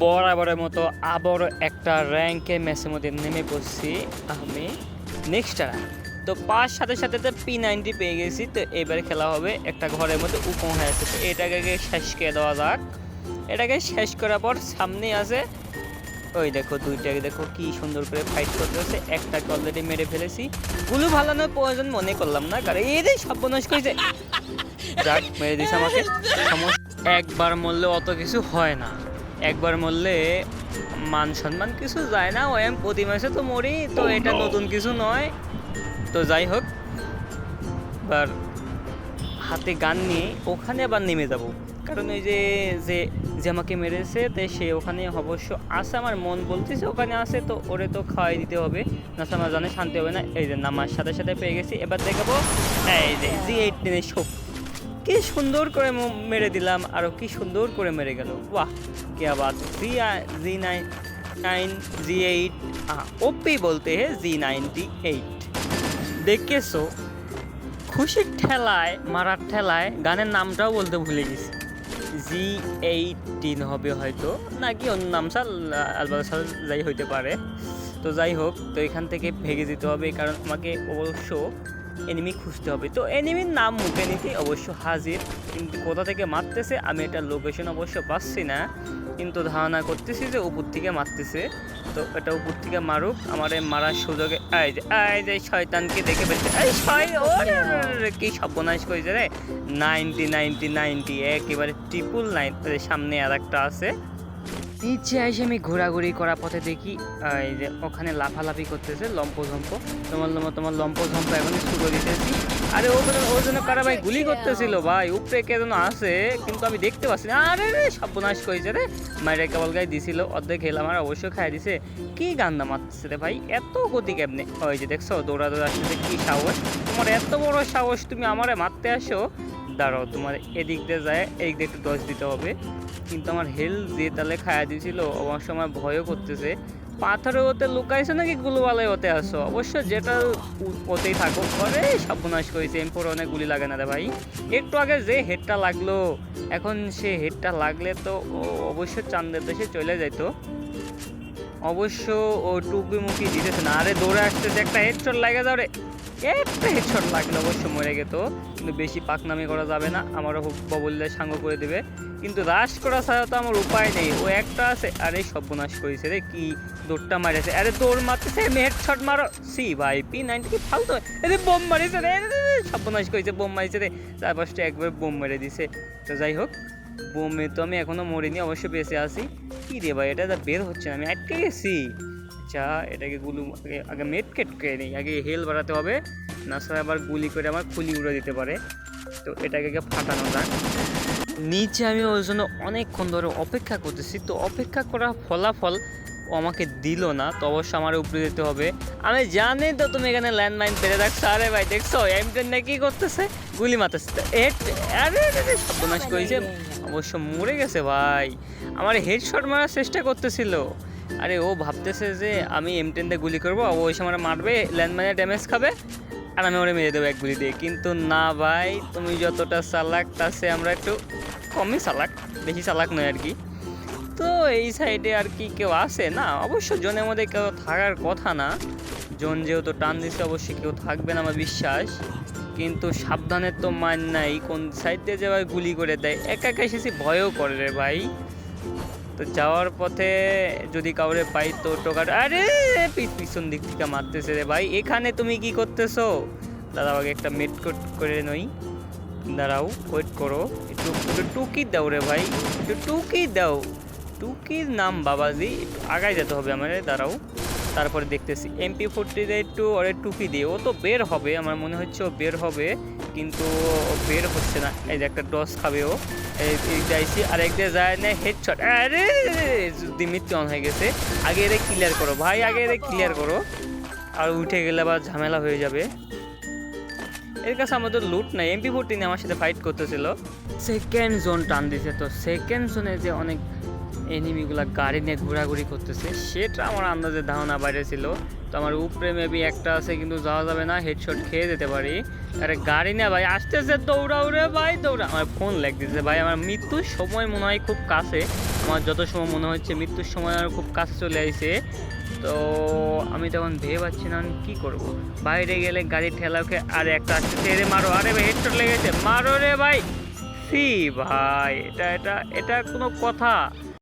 বরাবরের মতো আবার একটা র্যাঙ্কে ম্যাচের মধ্যে নেমে পড়ছি আমি। নেক্সট তো পাঁচ সাথে সাথে তো পি নাইনটি পেয়ে গেছি, তো এবার খেলা হবে একটা ঘরের মধ্যে উপম হয়ে আছে। তো এটাকে শেষ করে দেওয়া যাক। এটাকে শেষ করার পর সামনে আছে, ওই দেখো দুইটাকে দেখো কি সুন্দর করে ফাইট করতেছে একটাকে অলরেডি মেরে ফেলেছি। গুলো ভালানোর প্রয়োজন মনে করলাম না, কারণ এদের সর্বনাশ করেছে। যাক, মেরে দিছে আমাকে। একবার মরলে অত কিছু হয় না। একবার মরলে মান সম্মান কিছু যায় না ওই আমি প্রতি মাসে তো মরি তো এটা নতুন কিছু নয়। তো যাই হোক এবার হাতে গান নিয়ে ওখানে আবার নেমে যাব। কারণ ওই যে যে যে আমাকে মেরেছে তো সে ওখানে অবশ্য আছে আমার মন বলতেছে ওখানে আছে তো ওরে তো খাওয়াই দিতে হবে। না তো আমার জানে শান্তি হবে না। এই যে নামার সাথে সাথে পেয়ে গেছি। এবার দেখাবো এই যে জি এইটিনের শোক কি সুন্দর করে মেরে দিলাম, আর কি সুন্দর করে মেরে গেল। বাহ, কি আবার G G nine nine G eight OP বলতে হ্যাঁ জি নাইনটি এইট দেখেছ? খুশির ঠেলায়, মারার ঠেলায়, গানের নামটাও বলতে ভুলে গেছি। জি এইটিন হবে হয়তো, নাকি অন্য নাম সাল আলবাদ সাল যাই হইতে পারে। তো যাই হোক, তো এখান থেকে ভেঙে দিতে হবে কারণ আমাকে অবশ্য এনিমি খুঁজতে হবে। তো এনিমির নাম মুখে নিতে অবশ্য হাজির। কিন্তু কোথা থেকে মারতেছে, আমি এটা লোকেশন অবশ্য পাচ্ছি না। কিন্তু ধারণা করতেছি যে উপর থেকে মারতেছে। তো এটা উপর থেকে মারুক, আমার মারার সুযোগে এই যে এই যে শয়তানকে দেখে ফেলছে। এই শয় কি সর্বনাশ করেছে রে। নাইনটি নাইনটি নাইনটি একেবারে ট্রিপুল নাইন সামনে আর একটা আছে। নিচে এসে আমি ঘোরাঘুরি করার পথে দেখি এই যে ওখানে লাফালাফি করতেছে, লম্প ঝম্প। তোমার তোমার লম্প ঝম্প এখন শুরু দিতেছি। আরে ও যেন ও যেন কারা ভাই গুলি করতেছিল ভাই, উপরে কে যেন আছে, কিন্তু আমি দেখতে পাচ্ছি না। আরে রে, সর্বনাশ করেছে রে। মায়ের কেবল গায়ে দিছিল, অর্ধেক খেলাম আর অবশ্যই খাই দিছে। কি গান্দা মারতেছে রে ভাই, এত গতি কেমনে? ওই যে দেখছ দৌড়া দৌড়া আসতেছে, কি সাহস? তোমার এত বড় সাহস তুমি আমারে মারতে আসো। দাঁড়াও, তোমার এদিক দিয়ে যায় এই দিকে একটু ডজ দিতে হবে। কিন্তু আমার হেলথ যে তাহলে খায়া দিয়েছিল আমার ভয়ও করতেছে। পাথরে ওতে লুকাইছো নাকি গুলুবালায় ওতে আসো অবশ্য যেটা ওতেই থাকো। পরে সর্বনাশ করেছে এরপর অনেক গুলি লাগে না রে ভাই। একটু আগে যে হেডটা লাগল, এখন সে হেডটা লাগলে তো অবশ্য চান্দের দেশে চলে যাইতো। অবশ্য ও টুকি মুখি দিতেছে না। আরে দৌড়ে আসতেছে একটা হেডশট লাগে যাও রে। একটা হেডশট লাগলে অবশ্য মরে গেতো। কিন্তু বেশি পাকনামি করা যাবে না। আমারও ববললে সাঙ্গ করে দেবে। কিন্তু রাশ করা ছাড়া তো আমার উপায় নেই। ও একটা আছে, আরে সর্বনাশ করেছে রে, কি দৌড়টা মারেছে। আরে দৌড় মারতেছে আমি হেডশট মারো। সি, ভাই পি নাইনটি কি ফালতু? আরে বোম মারিছে রে সর্বনাশ করেছে, বোম মারিছে রে। চারপাশটা একবার বোম মেরে দিছে। তো যাই হোক, বোমে তো আমি এখনও মরিনি, অবশ্য বেঁচে আছি। কি রে ভাই, এটা বের হচ্ছে না, আমি আটকে গেছি। আচ্ছা এটাকে গুলু, আগে মেট কেট করে নিই, আগে হেল বাড়াতে হবে। না আবার গুলি করে আমার খুলি উড়ে দিতে পারে। তো এটাকে ফাটানো যাক। নিচে আমি ওই জন্য অনেকক্ষণ ধরে অপেক্ষা করতেছি। তো অপেক্ষা করার ফলাফল আমাকে দিল না, তো অবশ্য আমার উপরে যেতে হবে। আমি জানি তো তুমি এখানে ল্যান্ডমাইন পেরে রাখছো আরে ভাই, দেখছ? এমটেন কি করতেছে? গুলি মারতেছে আরে সর্বনাশ করেছে। অবশ্য মরে গেছে ভাই। আমার হেড হেডশট মারার চেষ্টা করতেছিল। আরে, ও ভাবতেছে যে আমি এম টেন দিয়ে গুলি করব। ও সময় মারবে, ল্যান্ডমাইনে ড্যামেজ খাবে, আর আমি ওরে মেরে দেবো এক গুলি দিয়ে। কিন্তু না ভাই, তুমি যতটা চালাক, তার চেয়ে আমরা একটু কমই চালাক, বেশি চালাক নয় আর কি তো এই সাইডে আর কি কেউ আসে না, অবশ্য জনের মধ্যে কেউ থাকার কথা না। জন যেহেতু টান দিচ্ছে অবশ্যই কেউ থাকবে না, আমার বিশ্বাস। কিন্তু সাবধানের তো মান নাই, কোন সাইড দিয়ে যাওয়ার গুলি করে দেয়। একা একা এসেছি, ভয়ও করে রে ভাই। তো যাওয়ার পথে যদি কাউরে পাই তো টোকার আরে পিছন দিক থেকে মারতেছে রে ভাই। এখানে তুমি কি করতেছো? দাদা আগে একটা মেট করে নই। দাঁড়াও ওয়েট করো। একটু একটু টুকি দাও রে ভাই, একটু টুকি দাও। টুকির নাম বাবাজি, একটু আগায় যেতে হবে আমার দাঁড়াও। তারপরে দেখতেছি এমপি ফোরটিতে একটু ওরে টুকি দিয়ে, ও তো বের হবে, আমার মনে হচ্ছে ও বের হবে, কিন্তু ও বের হচ্ছে না। এই যে একটা ডস খাবে ও। যাইছি আর এক দিয়ে যায় না হেড হেডশট আরে দিমিত্রি অন হয়ে গেছে, আগে এদের ক্লিয়ার করো, ভাই, আগে এদের ক্লিয়ার করো। আর উঠে গেলে আবার ঝামেলা হয়ে যাবে। এর কাছে আমাদের লুট নাই এমপি ফোরটিন আমার সাথে ফাইট করতেছিল। সেকেন্ড জোন টান দিছে তো। সেকেন্ড জোনে যে অনেক এনিমিগুলা গাড়ি নিয়ে ঘোরাঘুরি করতেছে, সেটা আমার আন্দাজে ধারণা বাইরে ছিল তো আমার উপরে মেবি একটা আছে, কিন্তু যাওয়া যাবে না হেডশট খেয়ে যেতে পারি। আরে গাড়ি না ভাই, আসতেছে দৌড়াও রে ভাই, দৌড়া। আমার ফোন লেগ দিছে ভাই, আমার মৃত্যুর সময় মনে হয় খুব কাছে। আমার যত সময় মনে হচ্ছে, মৃত্যুর সময় আমার খুব কাছে চলে আসছে তো আমি তখন ভেবে পাচ্ছি না আমি কি করব। বাইরে গেলে গাড়ি ঠেলাকে আর একটা আসছে মারো, আরে ভাই হেডশট লেগেছে। মারো রে ভাই। সি ভাই, এটা এটা এটা কোনো কথা।